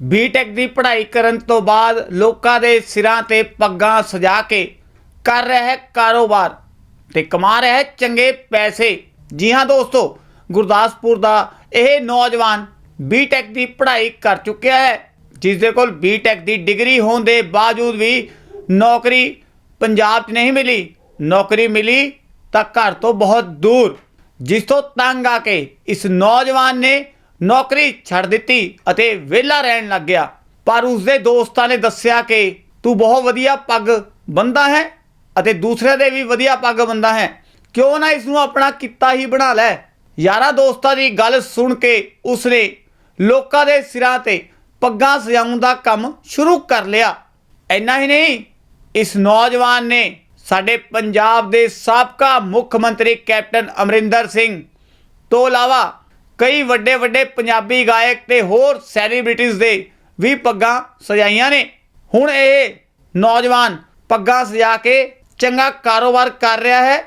BTech ਦੀ ਪੜ੍ਹਾਈ ਕਰਨ ਤੋਂ ਬਾਅਦ ਲੋਕਾਂ ਦੇ ਸਿਰਾਂ ਤੇ ਪੱਗਾਂ ਸਜਾ ਕੇ ਕਰ ਰਿਹਾ ਹੈ ਕਾਰੋਬਾਰ ਤੇ ਕਮਾ ਰਿਹਾ ਹੈ ਚੰਗੇ ਪੈਸੇ। ਜੀ ਹਾਂ ਦੋਸਤੋ, ਗੁਰਦਾਸਪੁਰ ਦਾ ਇਹ ਨੌਜਵਾਨ ਬੀਟੈਕ ਦੀ ਪੜ੍ਹਾਈ ਕਰ ਚੁੱਕਿਆ ਹੈ ਜਿਸ ਦੇ ਕੋਲ ਬੀਟੈਕ ਦੀ ਡਿਗਰੀ ਹੋਣ ਦੇ ਬਾਵਜੂਦ ਵੀ ਨੌਕਰੀ ਪੰਜਾਬ 'ਚ ਨਹੀਂ ਮਿਲੀ। ਨੌਕਰੀ ਮਿਲੀ ਤਾਂ ਘਰ ਤੋਂ ਬਹੁਤ ਦੂਰ। ਜਿਸ ਤੋਂ ਤੰਗ ਆ ਕੇ ਇਸ ਨੌਜਵਾਨ ਨੇ ਨੌਕਰੀ ਛੱਡ ਦਿੱਤੀ ਅਤੇ ਵਿਹਲਾ ਰਹਿਣ ਲੱਗ ਗਿਆ। ਪਰ ਉਸਦੇ ਦੋਸਤਾਂ ਨੇ ਦੱਸਿਆ ਕਿ ਤੂੰ ਬਹੁਤ ਵਧੀਆ ਪੱਗ ਬੰਦਾ ਹੈ ਅਤੇ ਦੂਸਰਿਆਂ ਦੇ ਵੀ ਵਧੀਆ ਪੱਗ ਬੰਦਾ ਹੈ। ਕਿਉਂ ਨਾ ਇਸ ਨੂੰ ਆਪਣਾ ਕਿੱਤਾ ਹੀ ਬਣਾ ਲੈ। ਯਾਰਾ ਦੋਸਤਾਂ ਦੀ ਗੱਲ ਸੁਣ ਕੇ ਉਸਨੇ ਲੋਕਾਂ ਦੇ ਸਿਰਾਂ ਤੇ ਪੱਗਾਂ ਸਜਾਉਣ ਦਾ ਕੰਮ ਸ਼ੁਰੂ ਕਰ ਲਿਆ। ਇੰਨਾ ਹੀ ਨਹੀਂ, ਇਸ ਨੌਜਵਾਨ ਨੇ ਸਾਡੇ ਪੰਜਾਬ ਦੇ ਸਾਬਕਾ ਮੁੱਖ ਮੰਤਰੀ ਕੈਪਟਨ ਅਮਰਿੰਦਰ ਸਿੰਘ ਤੋਂ ਇਲਾਵਾ ਕਈ ਵੱਡੇ ਵੱਡੇ ਪੰਜਾਬੀ ਗਾਇਕ ਤੇ ਹੋਰ ਸੈਲੀਬ੍ਰਿਟੀਜ਼ ਦੇ ਵੀ ਪੱਗਾਂ ਸਜਾਈਆਂ ਨੇ। ਹੁਣ ਇਹ ਨੌਜਵਾਨ ਪੱਗਾਂ ਸਜਾ ਕੇ ਚੰਗਾ ਕਾਰੋਬਾਰ ਕਰ ਰਿਹਾ ਹੈ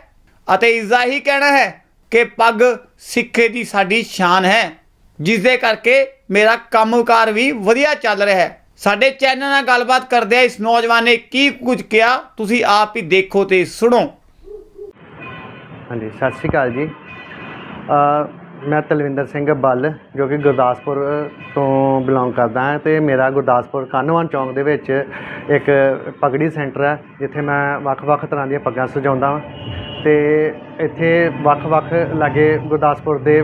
ਅਤੇ ਇਸਦਾ ਹੀ ਕਹਿਣਾ ਹੈ ਕਿ ਪੱਗ ਸਿੱਖੇ ਦੀ ਸਾਡੀ ਸ਼ਾਨ ਹੈ ਜਿਸ ਦੇ ਕਰਕੇ ਮੇਰਾ ਕੰਮਕਾਰ ਵੀ ਵਧੀਆ ਚੱਲ ਰਿਹਾ ਹੈ। ਸਾਡੇ ਚੈਨਲ ਨਾਲ ਗੱਲਬਾਤ ਕਰਦੇ ਇਸ ਨੌਜਵਾਨ ਨੇ ਕੀ ਕੁਝ ਕਿਹਾ, ਤੁਸੀਂ ਆਪ ਹੀ ਦੇਖੋ ਤੇ ਸੁਣੋ। ਹਾਂਜੀ, ਸਤਿ ਸ਼੍ਰੀ ਅਕਾਲ ਜੀ। ਮੈਂ ਤਲਵਿੰਦਰ ਸਿੰਘ ਬੱਲ, ਜੋ ਕਿ ਗੁਰਦਾਸਪੁਰ ਤੋਂ ਬਿਲੋਂਗ ਕਰਦਾ ਹਾਂ ਅਤੇ ਮੇਰਾ ਗੁਰਦਾਸਪੁਰ ਕਾਨੋਵਾਨ ਚੌਂਕ ਦੇ ਵਿੱਚ ਇੱਕ ਪਗੜੀ ਸੈਂਟਰ ਹੈ, ਜਿੱਥੇ ਮੈਂ ਵੱਖ-ਵੱਖ ਤਰ੍ਹਾਂ ਦੀਆਂ ਪੱਗਾਂ ਸਜਾਉਂਦਾ ਹਾਂ ਅਤੇ ਇੱਥੇ ਵੱਖ-ਵੱਖ ਲਾਗੇ ਗੁਰਦਾਸਪੁਰ ਦੇ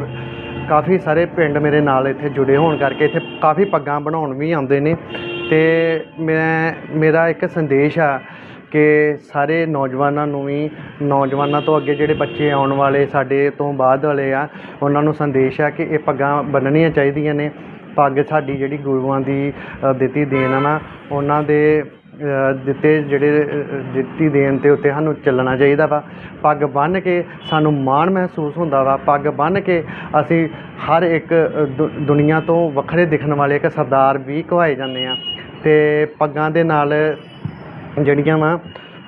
ਕਾਫੀ ਸਾਰੇ ਪਿੰਡ ਮੇਰੇ ਨਾਲ ਇੱਥੇ ਜੁੜੇ ਹੋਣ ਕਰਕੇ ਇੱਥੇ ਕਾਫੀ ਪੱਗਾਂ ਬਣਾਉਣ ਵੀ ਆਉਂਦੇ ਨੇ। ਅਤੇ ਮੈਂ, ਮੇਰਾ ਇੱਕ ਸੰਦੇਸ਼ ਆ ਕਿ ਸਾਰੇ ਨੌਜਵਾਨਾਂ ਨੂੰ ਵੀ, ਨੌਜਵਾਨਾਂ ਤੋਂ ਅੱਗੇ ਜਿਹੜੇ ਬੱਚੇ ਆਉਣ ਵਾਲੇ ਸਾਡੇ ਤੋਂ ਬਾਅਦ ਵਾਲੇ ਆ, ਉਹਨਾਂ ਨੂੰ ਸੰਦੇਸ਼ ਆ ਕਿ ਇਹ ਪੱਗਾਂ ਬੰਨਣੀਆਂ ਚਾਹੀਦੀਆਂ ਨੇ। ਪੱਗ ਸਾਡੀ ਜਿਹੜੀ ਗੁਰੂਆਂ ਦੀ ਦਿੱਤੀ ਦੇਣ ਆ ਨਾ, ਉਹਨਾਂ ਦੇ ਦਿੱਤੇ ਜਿਹੜੇ ਦਿੱਤੀ ਦੇਣ ਤੇ ਉੱਤੇ ਸਾਨੂੰ ਚੱਲਣਾ ਚਾਹੀਦਾ ਵਾ। ਪੱਗ ਬੰਨ੍ਹ ਕੇ ਸਾਨੂੰ ਮਾਣ ਮਹਿਸੂਸ ਹੁੰਦਾ ਵਾ। ਪੱਗ ਬੰਨ੍ਹ ਕੇ ਅਸੀਂ ਹਰ ਇੱਕ ਦੁ- ਦੁਨੀਆ ਤੋਂ ਵੱਖਰੇ ਦਿਖਣ ਵਾਲੇ ਇੱਕ ਸਰਦਾਰ ਵੀ ਕਹਾਏ ਜਾਂਦੇ ਆ। ਅਤੇ ਪੱਗਾਂ ਦੇ ਨਾਲ ਜਿਹੜੀਆਂ ਵਾ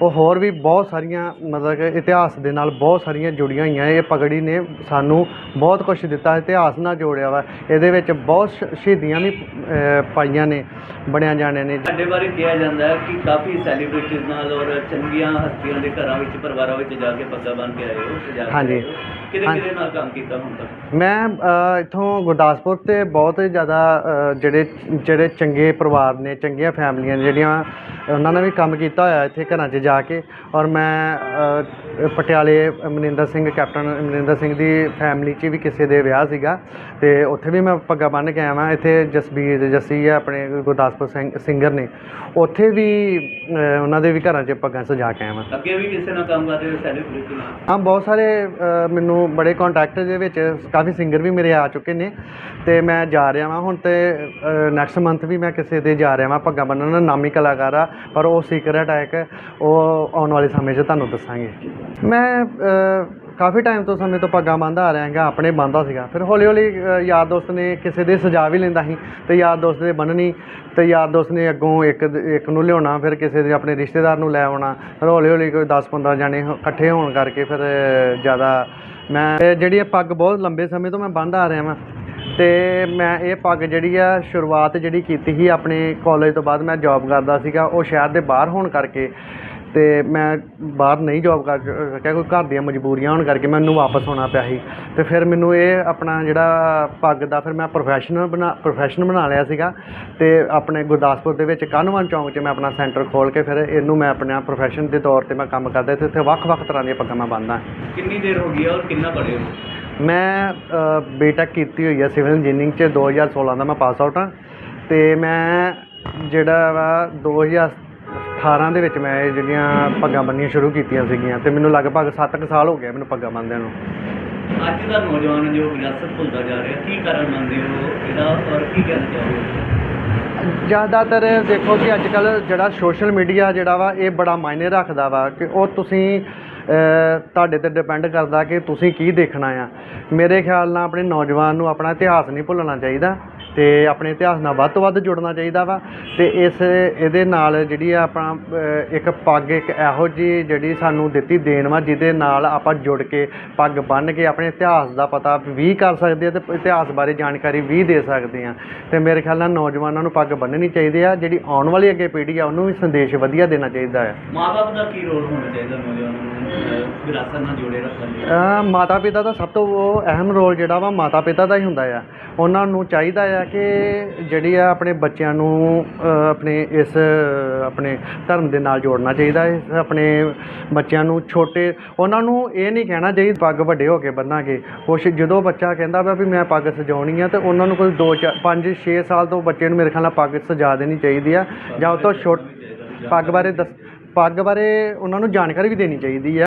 ਉਹ ਹੋਰ ਵੀ ਬਹੁਤ ਸਾਰੀਆਂ ਮਤਲਬ ਕਿ ਇਤਿਹਾਸ ਦੇ ਨਾਲ ਬਹੁਤ ਸਾਰੀਆਂ ਜੁੜੀਆਂ ਹੋਈਆਂ ਇਹ ਪਗੜੀ ਨੇ ਸਾਨੂੰ ਬਹੁਤ ਕੁਝ ਦਿੱਤਾ ਇਤਿਹਾਸ ਨਾਲ ਜੋੜਿਆ ਵਾ। ਇਹਦੇ ਵਿੱਚ ਬਹੁਤ ਸ਼- ਸ਼ਹੀਦੀਆਂ ਵੀ ਅ, ਪਾਈਆਂ ਨੇ ਬਣਿਆ ਜਾਣੇ ਨੇ। ਸਾਡੇ ਬਾਰੇ ਕਿਹਾ ਜਾਂਦਾ ਹੈ ਕਿ ਕਾਫੀ ਸੈਲੀਬ੍ਰਿਟੀਜ਼ ਨਾਲ ਔਰ ਚੰਗੀਆਂ ਹਸਤੀਆਂ ਦੇ ਘਰਾਂ ਵਿੱਚ ਪਰਿਵਾਰਾਂ ਵਿੱਚ ਜਾ ਕੇ ਪੱਗਾਂ ਬੰਨ੍ਹ ਕੇ ਆਏ ਹੋ ਸਜਾ ਕੇ ਹਾਂਜੀ। ਆਏ ਹੋ। ਕਿਹਦੇ ਨਾਲ ਕੰਮ ਕੀਤਾ ਹੁਣ ਤੱਕ? ਮੈਂ ਅ, ਇੱਥੋਂ ਗੁਰਦਾਸਪੁਰ ਤੇ ਬਹੁਤ ਜ਼ਿਆਦਾ ਅ, ਜਿਹੜੇ ਜਿਹੜੇ ਚੰਗੇ ਪਰਿਵਾਰ ਨੇ ਚੰਗੀਆਂ ਫੈਮਲੀਆਂ ਨੇ ਜਿਹੜੀਆਂ ਉਹਨਾਂ ਨੇ ਵੀ ਕੰਮ ਕੀਤਾ ਹੋਇਆ ਇੱਥੇ ਘਰਾਂ 'ਚ ਜਾ ਕੇ। ਔਰ ਮੈਂ ਪਟਿਆਲੇ ਮਨਿੰਦਰ ਸਿੰਘ ਕੈਪਟਨ ਮਨਿੰਦਰ ਸਿੰਘ ਦੀ ਫੈਮਲੀ 'ਚ ਵੀ ਕਿਸੇ ਦੇ ਵਿਆਹ ਸੀਗਾ। ਤੇ ਉੱਥੇ ਵੀ ਮੈਂ ਪੱਗਾਂ ਬੰਨ੍ਹ ਕੇ ਆਇਆ ਵਾਂ। ਇੱਥੇ ਜਸਬੀਰ ਜੱਸੀ ਆ ਆਪਣੇ ਗੁਰਦਾਸਪੁਰ ਸਿੰਘ ਸਿੰਗਰ ਨੇ। ਉੱਥੇ ਵੀ ਉਹਨਾਂ ਦੇ ਵੀ ਘਰਾਂ 'ਚ ਪੱਗਾਂ ਸਜਾ ਕੇ ਆਇਆ ਵਾਂ। ਅੱਗੇ ਵੀ ਕਿਸੇ ਨਾਲ ਕੰਮ ਕਰਦੇ ਹੋ ਸੈਲੀਬ੍ਰਿਟੀ ਨਾਲ ਹਾਂ ਬਹੁਤ ਸਾਰੇ ਮੈਨੂੰ ਬੜੇ ਕੰਟੈਕਟ ਦੇ ਵਿੱਚ ਕਾਫੀ ਸਿੰਗਰ ਵੀ ਮੇਰੇ ਆ ਚੁੱਕੇ ਨੇ। ਤੇ ਮੈਂ ਜਾ ਰਿਹਾ ਵਾਂ। ਹੁਣ ਤੇ ਨੈਕਸਟ ਮੰਥ ਵੀ ਮੈਂ ਕਿਸੇ ਦੇ ਜਾ ਰਿਹਾ ਵਾਂ ਪੱਗਾਂ ਬੰਨ੍ਹਣ। ਨਾਮੀ ਕਲਾਕਾਰ ਆ। ਪਰ ਉਹ ਸੀਕਰਟ ਹੈ ਇੱਕ ਉਹ ਆਉਣ ਵਾਲੇ ਸਮੇਂ 'ਚ ਤੁਹਾਨੂੰ ਦੱਸਾਂਗੇ। ਮੈਂ ਕਾਫੀ ਟਾਈਮ ਤੋਂ ਸਮੇਂ ਤੋਂ ਪੱਗਾਂ ਬੰਨ੍ਹਦਾ ਆ ਰਿਹਾ ਹੈਗਾ, ਆਪਣੇ ਬੰਨ੍ਹਦਾ ਸੀਗਾ। ਫਿਰ ਹੌਲੀ ਹੌਲੀ ਯਾਰ ਦੋਸਤ ਨੇ ਕਿਸੇ ਦੇ ਸਜਾ ਵੀ ਲੈਂਦਾ ਸੀ ਤੇ ਯਾਰ ਦੋਸਤ ਦੇ ਬੰਨ੍ਹਣੀ ਤੇ ਯਾਰ ਦੋਸਤ ਨੇ ਅੱਗੋਂ ਇੱਕ ਇੱਕ ਨੂੰ ਲਿਆਉਣਾ, ਫਿਰ ਕਿਸੇ ਦੇ ਆਪਣੇ ਰਿਸ਼ਤੇਦਾਰ ਨੂੰ ਲੈ ਆਉਣਾ। ਫਿਰ ਹੌਲੀ ਹੌਲੀ ਕੋਈ 10 15 ਜਾਣੇ ਇਕੱਠੇ ਹੋਣ ਕਰਕੇ ਫਿਰ ਜ਼ਿਆਦਾ ਮੈਂ ਜਿਹੜੀ ਇਹ ਪੱਗ ਬਹੁਤ ਲੰਬੇ ਸਮੇਂ ਤੋਂ ਮੈਂ ਬੰਨ੍ਹਦਾ ਆ ਰਿਹਾ ਵਾਂ। ਤੇ ਮੈਂ ਇਹ ਪੱਗ ਜਿਹੜੀ ਆ ਸ਼ੁਰੂਆਤ ਜਿਹੜੀ ਕੀਤੀ ਸੀ ਆਪਣੇ ਕਾਲਜ ਤੋਂ ਬਾਅਦ ਮੈਂ ਜੌਬ ਕਰਦਾ ਸੀਗਾ, ਉਹ ਸ਼ਹਿਰ ਦੇ ਬਾਹਰ ਹੋਣ ਕਰਕੇ ਤੇ ਮੈਂ ਬਾਹਰ ਨਹੀਂ ਜੌਬ ਕਰ ਸਕਿਆ, ਕੋਈ ਘਰ ਦੀਆਂ ਮਜਬੂਰੀਆਂ ਹੋਣ ਕਰਕੇ ਮੈਨੂੰ ਵਾਪਸ ਆਉਣਾ ਪਿਆ ਸੀ। ਤੇ ਫਿਰ ਮੈਨੂੰ ਇਹ ਆਪਣਾ ਜਿਹੜਾ ਪੱਗ ਦਾ ਫਿਰ ਮੈਂ ਪ੍ਰੋਫੈਸ਼ਨਲ ਬਣਾ ਪ੍ਰੋਫੈਸ਼ਨ ਬਣਾ ਲਿਆ ਸੀਗਾ ਤੇ ਆਪਣੇ ਗੁਰਦਾਸਪੁਰ ਦੇ ਵਿੱਚ ਕਾਨਵਨ ਚੌਂਕ 'ਚ ਮੈਂ ਆਪਣਾ ਸੈਂਟਰ ਖੋਲ ਕੇ ਫਿਰ ਇਹਨੂੰ ਮੈਂ ਆਪਣਾ ਪ੍ਰੋਫੈਸ਼ਨ ਦੇ ਤੌਰ ਤੇ ਮੈਂ ਕੰਮ ਕਰਦਾ, ਤੇ ਇੱਥੇ ਵੱਖ-ਵੱਖ ਤਰ੍ਹਾਂ ਦੀਆਂ ਪੱਗਾਂ ਮੈਂ ਬੰਨ੍ਹਦਾ ਕਿੰਨੀ ਦੇਰ ਹੋ ਗਈ ਔਰ ਕਿੰਨਾ ਪੜ੍ਹੇ ਹੋ? ਮੈਂ ਬੀਟੈਕ ਕੀਤੀ ਹੋਈ ਹੈ ਸਿਵਲ ਇੰਜੀਨੀਅਰਿੰਗ ਚ 2016 ਦਾ ਮੈਂ ਪਾਸ ਆਊਟ ਹਾਂ ਤੇ ਮੈਂ ਜਿਹੜਾ ਵਾ 2018 ਦੇ ਵਿੱਚ ਮੈਂ ਇਹ ਜਿਹੜੀਆਂ ਪੱਗਾਂ ਬੰਨ੍ਹਣੀਆਂ ਸ਼ੁਰੂ ਕੀਤੀਆਂ ਸੀਗੀਆਂ ਤੇ ਮੈਨੂੰ ਲਗਭਗ 7 ਕੁ ਸਾਲ ਹੋ ਗਏ ਮੈਨੂੰ ਪੱਗਾਂ ਬੰਨ੍ਹਦਿਆਂ ਨੂੰ। ਅੱਜ ਦਾ ਨੌਜਵਾਨ ਜੋ ਵਿਰਾਸਤ ਭੁੱਲਦਾ ਜਾ ਰਿਹਾ ਕੀ ਕਾਰਨ ਮੰਨਦੇ ਹੋ ਇਹਦਾ ਔਰ ਕੀ ਕਹਿਣਾ ਚਾਹੋਗੇ? ਜ਼ਿਆਦਾਤਰ ਦੇਖੋ ਕਿ ਅੱਜ ਕੱਲ ਜਿਹੜਾ ਸੋਸ਼ਲ ਮੀਡੀਆ ਜਿਹੜਾ ਵਾ ਇਹ ਬੜਾ ਮਾਇਨੇ ਰੱਖਦਾ ਵਾ ਕਿ ਉਹ ਤੁਸੀਂ ਤੁਹਾਡੇ ਤੇ ਡਿਪੈਂਡ ਕਰਦਾ ਕਿ ਤੁਸੀਂ ਕੀ ਦੇਖਣਾ ਆ। ਮੇਰੇ ਖਿਆਲ ਨਾਲ ਆਪਣੇ ਨੌਜਵਾਨ ਨੂੰ ਆਪਣਾ ਇਤਿਹਾਸ ਨਹੀਂ ਭੁੱਲਣਾ ਚਾਹੀਦਾ। ਤੇ ਆਪਣੇ ਇਤਿਹਾਸ ਨਾਲ ਵੱਧ ਤੋਂ ਵੱਧ ਜੁੜਨਾ ਚਾਹੀਦਾ ਵਾ ਤੇ ਇਸ ਇਹਦੇ ਨਾਲ ਜਿਹੜੀ ਆ ਆਪਣਾ ਅ, ਇੱਕ ਪੱਗ ਇੱਕ ਇਹੋ ਜਿਹੀ ਜਿਹੜੀ ਸਾਨੂੰ ਦਿੱਤੀ ਦੇਣ ਵਾ ਜਿਹਦੇ ਨਾਲ ਆਪਾਂ ਜੁੜ ਕੇ ਪੱਗ ਬੰਨ੍ਹ ਕੇ ਆਪਣੇ ਇਤਿਹਾਸ ਦਾ ਪਤਾ ਵੀ ਕਰ ਸਕਦੇ ਆ ਤੇ ਇਤਿਹਾਸ ਬਾਰੇ ਜਾਣਕਾਰੀ ਵੀ ਦੇ ਸਕਦੇ ਆ। ਤੇ ਮੇਰੇ ਖਿਆਲ ਨਾਲ ਨੌਜਵਾਨਾਂ ਨੂੰ ਪੱਗ ਬੰਨ੍ਹਣੀ ਚਾਹੀਦੀ ਆ ਜਿਹੜੀ ਆਉਣ ਵਾਲੀ ਅੱਗੇ ਪੀੜ੍ਹੀ ਆ ਉਹਨੂੰ ਵੀ ਸੰਦੇਸ਼ ਵਧੀਆ ਦੇਣਾ ਚਾਹੀਦਾ ਆ। ਮਾਪੇ ਦਾ ਕੀ ਰੋਲ ਹੋਣਾ ਚਾਹੀਦਾ ਨੌਜਵਾਨਾਂ ਨੂੰ? ਵਿਰਾਸਤ ਨਾਲ ਜੋੜੇ ਰੱਖਣ ਲਈ। ਮਾਤਾ ਪਿਤਾ ਦਾ ਸਭ ਤੋਂ ਅਹਿਮ ਰੋਲ ਜਿਹੜਾ ਵਾ ਮਾਤਾ ਪਿਤਾ ਦਾ ਹੀ ਹੁੰਦਾ ਆ। ਉਹਨਾਂ ਨੂੰ ਚਾਹੀਦਾ ਆ ਕਿ ਜਿਹੜੀ ਆ ਆਪਣੇ ਬੱਚਿਆਂ ਨੂੰ ਆਪਣੇ ਇਸ, ਆਪਣੇ ਧਰਮ ਦੇ ਨਾਲ ਜੋੜਨਾ ਚਾਹੀਦਾ ਹੈ, ਆਪਣੇ ਬੱਚਿਆਂ ਨੂੰ ਛੋਟੇ, ਉਹਨਾਂ ਨੂੰ ਇਹ ਨਹੀਂ ਕਹਿਣਾ ਚਾਹੀਦਾ ਪੱਗ ਵੱਡੇ ਹੋ ਕੇ ਬੰਨਾਂਗੇ। ਕੁਛ ਜਦੋਂ ਬੱਚਾ ਕਹਿੰਦਾ ਵਾ ਵੀ ਮੈਂ ਪੱਗ ਸਜਾਉਣੀ ਆ, ਤਾਂ ਉਹਨਾਂ ਨੂੰ ਕੋਈ 2 5 6 ਸਾਲ ਤੋਂ ਬੱਚੇ ਨੂੰ ਮੇਰੇ ਖਿਆਲ ਨਾਲ ਪੱਗ ਸਜਾ ਦੇਣੀ ਚਾਹੀਦੀ ਆ, ਜਾਂ ਉਹ ਤੋਂ ਛੋਟ, ਪੱਗ ਬਾਰੇ ਦੱਸ, ਪੱਗ ਬਾਰੇ ਉਹਨਾਂ ਨੂੰ ਜਾਣਕਾਰੀ ਵੀ ਦੇਣੀ ਚਾਹੀਦੀ ਆ।